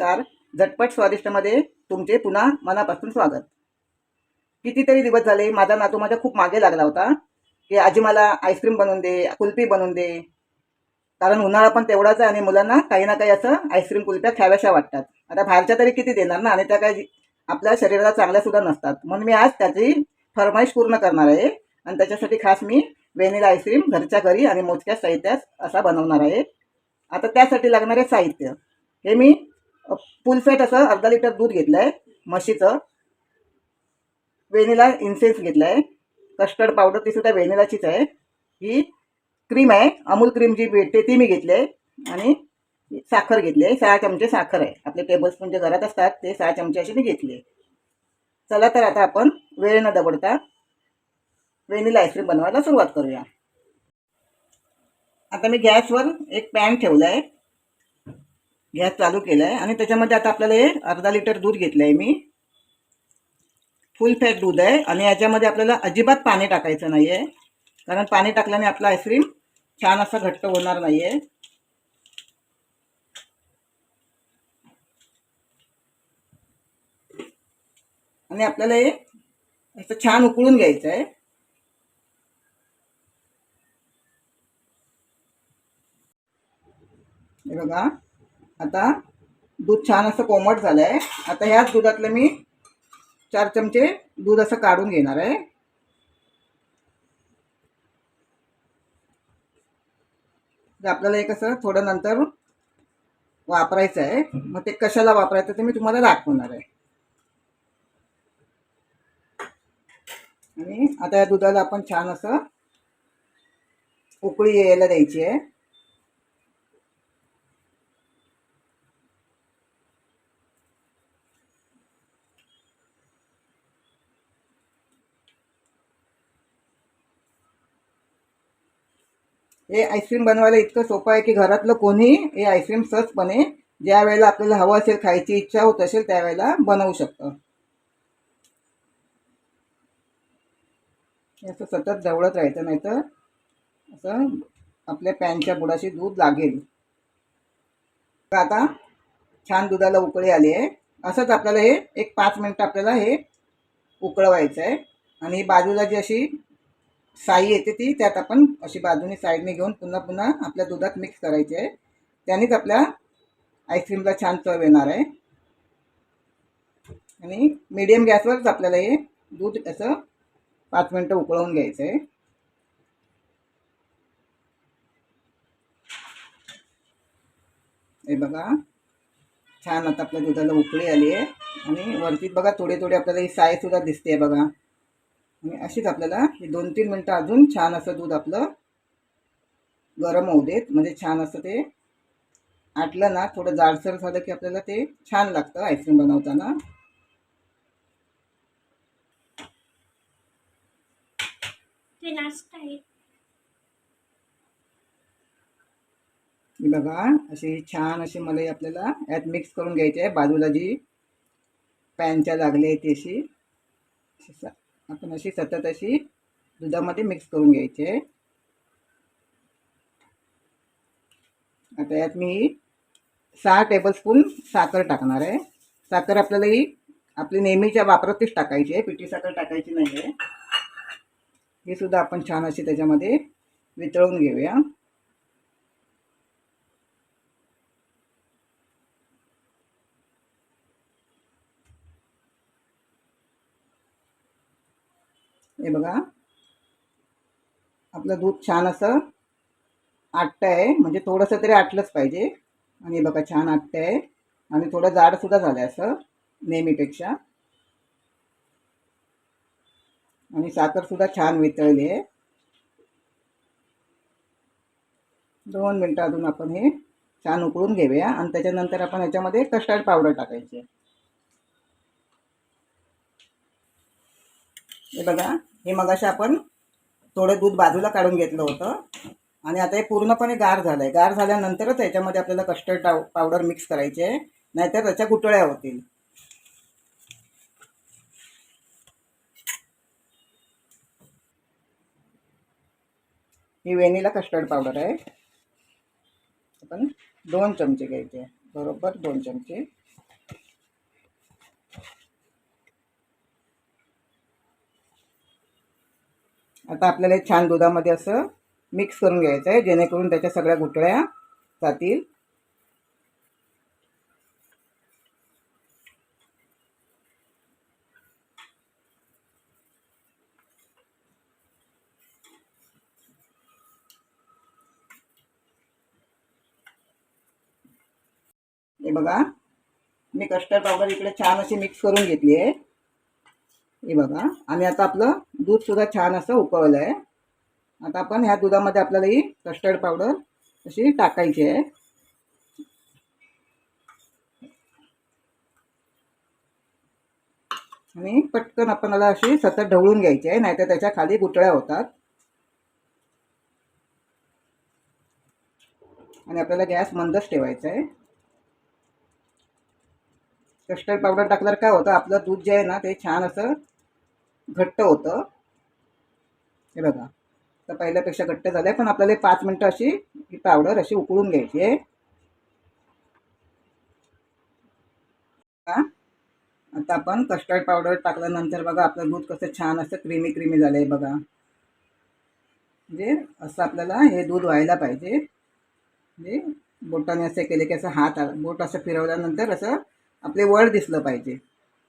नमस्कार. झटपट स्वादिष्टमध्ये तुमचे पुन्हा मनापासून स्वागत. कितीतरी दिवस झाले माझा नातू माझ्या खूप मागे लागला होता. की आजी मला आईस्क्रीम बनवून दे कुल्फी बनवून दे. कारण उन्हाळा पण तेवढाच आहे आणि मुलांना काही ना काही असं आईस्क्रीम कुल्फ्या खाव्याशा वाटतात. आता बाहेरच्या तरी किती देणार ना? आणि त्या काही आपल्या शरीराला चांगल्या सुद्धा नसतात. म्हणून मी आज त्याची फरमाईश पूर्ण करणार आहे. आणि त्याच्यासाठी खास मी व्हेनिला आईस्क्रीम घरच्या घरी आणि मोजक्या साहित्यात असा बनवणार आहे. आता त्यासाठी लागणारे साहित्य हे मी फुलफेट असं अर्धा लिटर दूध घेतलं आहे म्हशीचं. व्हेनिला इन्सेन्स घेतलं आहे कस्टर्ड पावडर ती सुद्धा व्हेनिलाचीच आहे. ही क्रीम आहे अमूल क्रीम जी भेटते ती मी घेतली. आहे आणि साखर घेतली आहे सहा चमचे साखर आहे. आपले टेबलस्पून जे घरात असतात ते सहा चमचे अशी मी घेतली आहे. चला तर आता आपण वेळ न दबडता व्हेनिला आईस्क्रीम बनवायला सुरुवात करूया. आता मी गॅसवर एक पॅन ठेवला आहे गॅस चालू केला आहे आणि त्याच्यामध्ये आता आपल्याला हे अर्धा लिटर दूध घेतलं आहे मी. फुल फॅट दूध आहे आणि याच्यामध्ये आपल्याला अजिबात पाणी टाकायचं नाही आहे कारण पाणी टाकल्याने आपला आईस्क्रीम छान असा घट्ट होणार नाही आहे आणि आपल्याला हे असं छान उकळून घ्यायचं आहे. हे बघा. आता दूध छान असं कोमट झालं आहे आता ह्याच दुधातलं मी चार चमचे दूध असं काढून घेणार आहे. तर आपल्याला हे कसं थोडं नंतर वापरायचं आहे. मग ते कशाला वापरायचं ते मी तुम्हाला दाखवणार आहे. आणि आता या दुधाला आपण छान असं उकळी यायला द्यायची आहे. हे आईस्क्रीम बनवायला इतकं सोपं आहे की घरातलं कोणी हे आईस्क्रीम सहजपणे ज्या वेळेला आपल्याला हवं असेल खायची इच्छा होत असेल त्यावेळेला बनवू शकतं. असं सतत जवळत राहायचं नाही तर असं आपल्या पॅनच्या बुडाशी दूध लागेल. तर आता छान दुधाला उकळी आली आहे. असंच आपल्याला हे एक पाच मिनटं आपल्याला हे उकळवायचं आहे. आणि बाजूला जी अशी साई येते ती त्यात आपण अशी बाजूने साईडने घेऊन पुन्हा पुन्हा आपल्या दुधात मिक्स करायची आहे. त्यानेच आपल्या आईस्क्रीमला छान चव येणार आहे. आणि मीडियम गॅसवरच आपल्याला हे दूध असं पाच मिनटं उकळवून घ्यायचं आहे. हे बघा छान आता आपल्या दुधाला उकळी आली आहे. आणि वरती बघा थोडे थोडे आपल्याला ही सायसुद्धा दिसते बघा. आणि अशीच आपल्याला हे दोन तीन मिनटं अजून छान असं दूध आपलं गरम होऊ देत. म्हणजे छान असं ते आटलं ना थोडं जाडसर झालं की आपल्याला ते छान लागतं आईस्क्रीम बनवताना. बघा अशी छान अशी मलाई आपल्याला यात मिक्स करून घ्यायची आहे. बाजूला जी पॅनच्या लागली आहे ती अशी आपण अशी सतत अशी दुधामध्ये मिक्स करून घ्यायची आहे. आता यात मी सहा टेबलस्पून साखर टाकणार आहे. साखर आपल्याला ही आपली नेहमीच्या वापरातच टाकायची आहे. पिठी साखर टाकायची नाही आहे ही सुद्धा आपण छान अशी त्याच्यामध्ये वितळून घेऊया. हे बघा. आपलं दूध छान असं आटतं आहे म्हणजे थोडंसं तरी आटलंच पाहिजे. आणि हे बघा छान आटतं आहे आणि थोडं जाडसुद्धा झालं आहे असं नेहमीपेक्षा. आणि साखरसुद्धा छान वितळली आहे. दोन मिनटं अजून आपण हे छान उकळून घेऊया. आणि त्याच्यानंतर आपण याच्यामध्ये कस्टर्ड पावडर टाकायची. हे बघा हे मगाशी आपण थोडं दूध बाजूला काढून घेतलं होतं. आणि आता हे पूर्णपणे गार झालं आहे गार झाल्यानंतरच याच्यामध्ये आपल्याला कस्टर्ड पाव पावडर मिक्स करायची आहे. नाहीतर त्याच्या गुटळ्या होतील. ही वेनिला कस्टर्ड पावडर आहे. आपण दोन चमचे घ्यायचे. बरोबर दोन चमचे. आता आपल्याला हे छान दुधामध्ये असं मिक्स करून घ्यायचं आहे जेणेकरून त्याच्या सगळ्या गुठळ्या जातील. हे बघा मी कस्टर्ड पावडर इकडे छान अशी मिक्स करून घेतली आहे. हे बघा. आणि आता आपलं दूध सुद्धा छान असं उकळलं आहे. आता आपण ह्या दुधामध्ये आपल्याला ही कस्टर्ड पावडर अशी टाकायची आहे. आणि पटकन आपणाला अशी सतत ढवळून घ्यायची आहे नाहीतर त्याच्याखाली गुटळ्या होतात. आणि आपल्याला गॅस मंदच ठेवायचा आहे. कस्टर्ड पावडर टाकल्यावर काय होतं आपलं दूध जे आहे ना ते छान असं घट्ट होतं. हे बघा. तर पहिल्यापेक्षा घट्ट झालं आहे पण आपल्याला एक पाच मिनटं अशी ही पावडर अशी उकळून घ्यायची आहे. आता आपण कस्टर्ड पावडर टाकल्यानंतर बघा आपलं दूध कसं छान असं क्रीमी क्रीमी झालं आहे बघा. म्हणजे असं आपल्याला हे दूध व्हायला पाहिजे. म्हणजे बोटाने असं केले की असं हात आला बोट असं फिरवल्यानंतर असं आपले वळ दिसलं पाहिजे.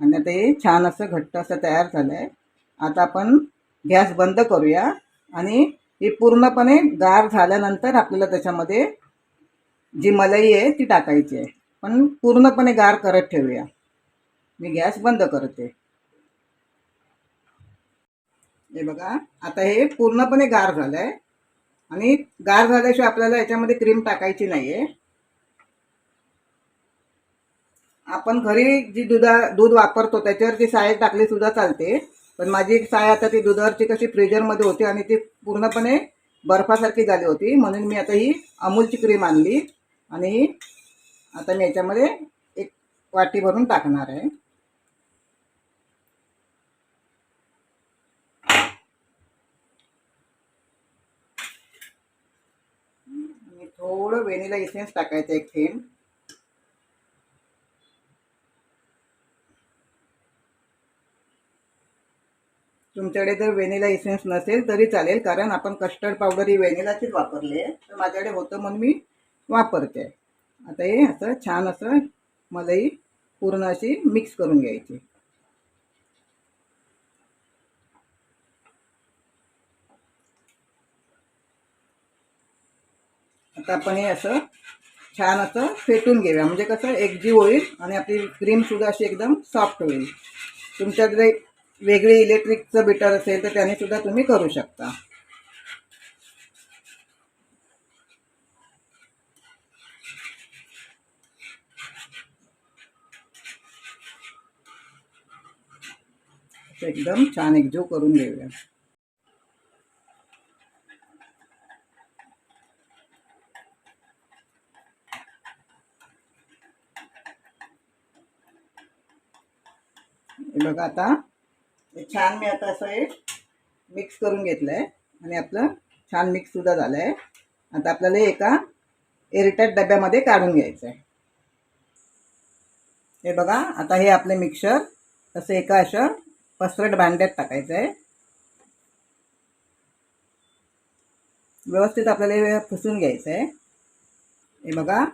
आणि आता हे छान असं घट्ट असं तयार झालं आहे आता आपण गॅस बंद करूया. आणि ही पूर्णपणे गार झाल्यानंतर आपल्याला त्याच्यामध्ये जी मलाई आहे ती टाकायची आहे. पण पूर्णपणे गार करत ठेवूया. मी गॅस बंद करते. हे बघा आता हे पूर्णपणे गार झालं आहे आणि गार झाल्याशिवाय आपल्याला याच्यामध्ये क्रीम टाकायची नाही आहे आपण घरी जी दुधा दूध वापरतो त्याच्यावर ती साय टाकली सुद्धा चालते. पण माझी एक साय आता ती दुधावरची कशी फ्रीजरमध्ये होती आणि ती पूर्णपणे बर्फासारखी झाली होती. म्हणून मी आता ही अमूलची क्रीम आणली आणि आता मी याच्यामध्ये एक वाटी भरून टाकणार आहे. थोडं व्हेनिला इसेन्स टाकायचं एक थेंब. तुमच्याकडे जर व्हेनिला इसेन्स नसेल तरी चालेल कारण आपण कस्टर्ड पावडर ही व्हेनिलाचीच वापरली आहे. तर माझ्याकडे होतं म्हणून मी वापरते. आता हे असं छान असं मलाई पूर्ण अशी मिक्स करून घ्यायची. आता आपण हे असं छान असं फेटून घेऊया. म्हणजे कसं एकजीव होईल आणि आपली क्रीमसुद्धा अशी एकदम सॉफ्ट होईल. तुमच्याकडे वेगळी इलेक्ट्रिकचं बिटर असेल तर त्याने सुद्धा तुम्ही करू शकता. एकदम छान एकजीव करून घेऊया. बघा आता छान मी आता असं हे मिक्स करून घेतलं आहे आणि आपलं छान मिक्ससुद्धा झालं आहे आता आपल्याला हे एका एअरटाईट डब्यामध्ये काढून घ्यायचं आहे हे बघा आता हे आपले मिक्सर असं एका अशा पसरट भांड्यात टाकायचं आहे व्यवस्थित आपल्याला हे पुसून घ्यायचं आहे हे बघा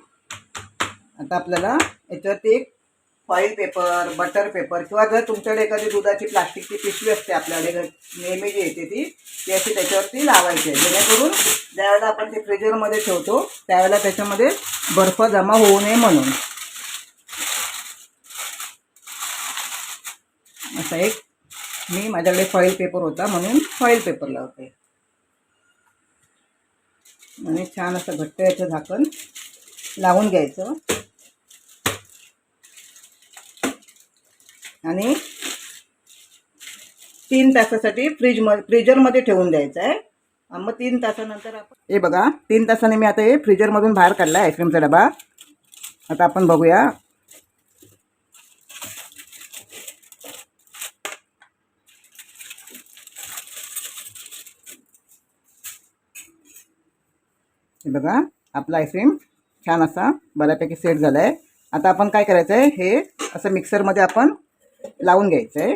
आता आपल्याला याच्यावरती एक फॉईल पेपर बटर पेपर किंवा जर तुमच्याकडे एखादी दुधाची प्लास्टिकची पिशवी असते आपल्याकडे नेहमी जी येते ती ती अशी त्याच्यावरती लावायची आहे. जेणेकरून ज्यावेळेला आपण ते फ्रीजरमध्ये ठेवतो त्यावेळेला त्याच्यामध्ये बर्फ जमा होऊ नये म्हणून. असा एक मी माझ्याकडे फॉईल पेपर होता म्हणून फॉईल पेपर लावते. आणि छान असं घट्ट याचं झाकण लावून घ्यायचं. आणि तीन तासासाठी फ्रीज म फ्रीजरमध्ये ठेवून द्यायचं आहे. मग तीन तासानंतर आपण हे बघा तीन तासाने मी आता हे फ्रीजरमधून बाहेर काढला आईस्क्रीमचा डबा. आता आपण बघूया. हे बघा आपला आईस्क्रीम छान असा बऱ्यापैकी सेट झाला आहे आता आपण काय करायचं आहे हे असं मिक्सरमध्ये आपण लावून घ्यायचं. आहे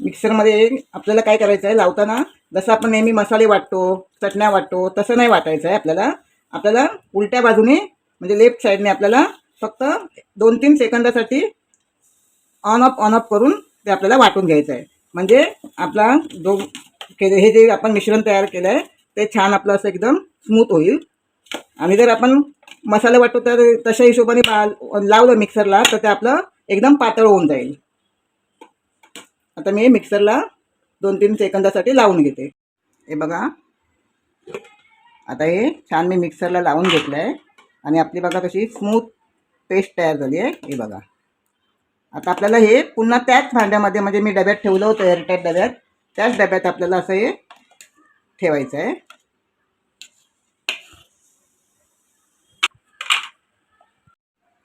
मिक्सरमध्ये आपल्याला काय करायचं आहे लावताना जसं आपण नेहमी मसाले वाटतो चटण्या वाटतो तसं नाही वाटायचं आहे आपल्याला. आपल्याला उलट्या बाजूने म्हणजे लेफ्ट साईडने आपल्याला फक्त दोन तीन सेकंदासाठी ऑन ऑफ ऑन ऑफ करून ते आपल्याला वाटून घ्यायचं आहे. म्हणजे आपला जो के हे जे आपण मिश्रण तयार केलं आहे ते छान आपलं असं एकदम स्मूथ होईल. आणि जर आपण मसाले वाटतो तर तशा हिशोबाने बा- लावलं मिक्सरला तर ते आपलं एकदम पातळ होऊन जाईल. आता मी मिक्सरला दोन तीन सेकंदासाठी लावून घेते. हे बघा. आता हे छान मी मिक्सरला लावून घेतलं आहे आणि आपली बघा कशी स्मूथ पेस्ट तयार झाली आहे. हे बघा. आता आपल्याला हे पुन्हा त्याच भांड्यामध्ये म्हणजे मी डब्यात ठेवलं होतं एअरटाईट डब्यात. त्याच डब्यात आपल्याला असं हे ठेवायचं आहे.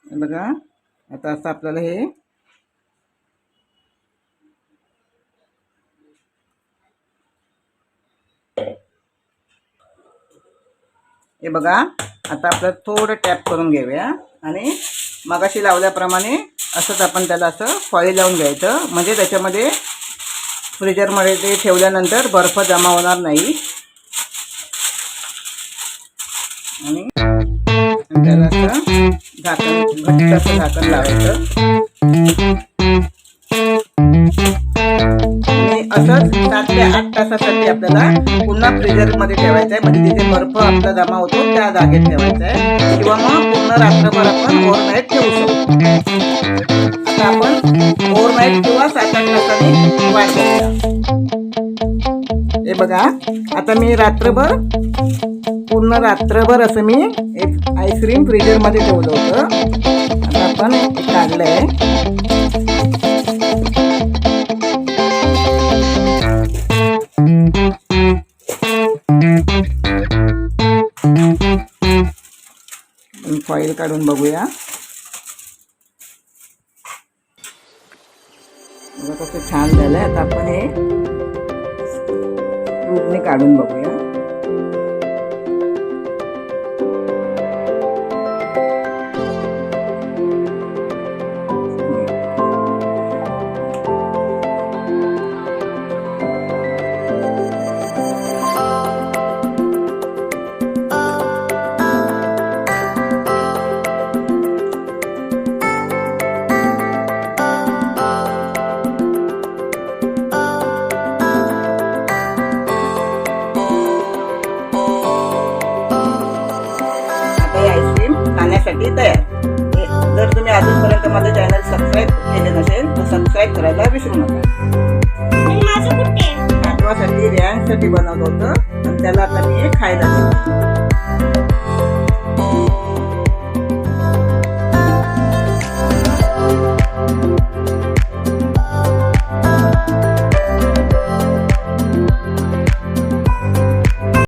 हे बघा. आता असं आपल्याला हे हे बघा आता आपलं थोडं टॅप करून घेऊया. आणि मगाशी लावल्याप्रमाणे असंच आपण त्याला असं फॉईल लावून घ्यायचं. म्हणजे त्याच्यामध्ये फ्रीजरमध्ये ते ठेवल्यानंतर बर्फ जमा होणार नाही. आणि त्याला असं झाकण घट्ट असं झाकण लावायचं. असंच सात ते आठ तासासाठी आपल्याला पुन्हा फ्रीजरमध्ये ठेवायचं आहे म्हणजे तिथे बर्फ आपला जमा होतो त्या जागेत ठेवायचा आहे किंवा मग पूर्ण रात्रभर आपण ओव्हरनाईट ठेवू शकतो. आता आपण ओव्हरनाईट किंवा सात आठ तासांनी वाट हे बघा आता मी रात्रभर पूर्ण रात्रभर असं मी एक आईस्क्रीम फ्रीजरमध्ये ठेवलं होतं. आता आपण हे काढलं आहे फॉईल काढून बघूया. कसं छान झालंय. आता आपण हे दूधने काढून बघूया. खाण्यासाठी तयार. जर तुम्ही अजूनपर्यंत माझं चॅनल सबस्क्राईब केले नसेल तर सबस्क्राईब करायला विसरू नका? नातवासाठी रियांसाठी बनवलं होतं आणि त्याला आता मी हे खायला दिलं.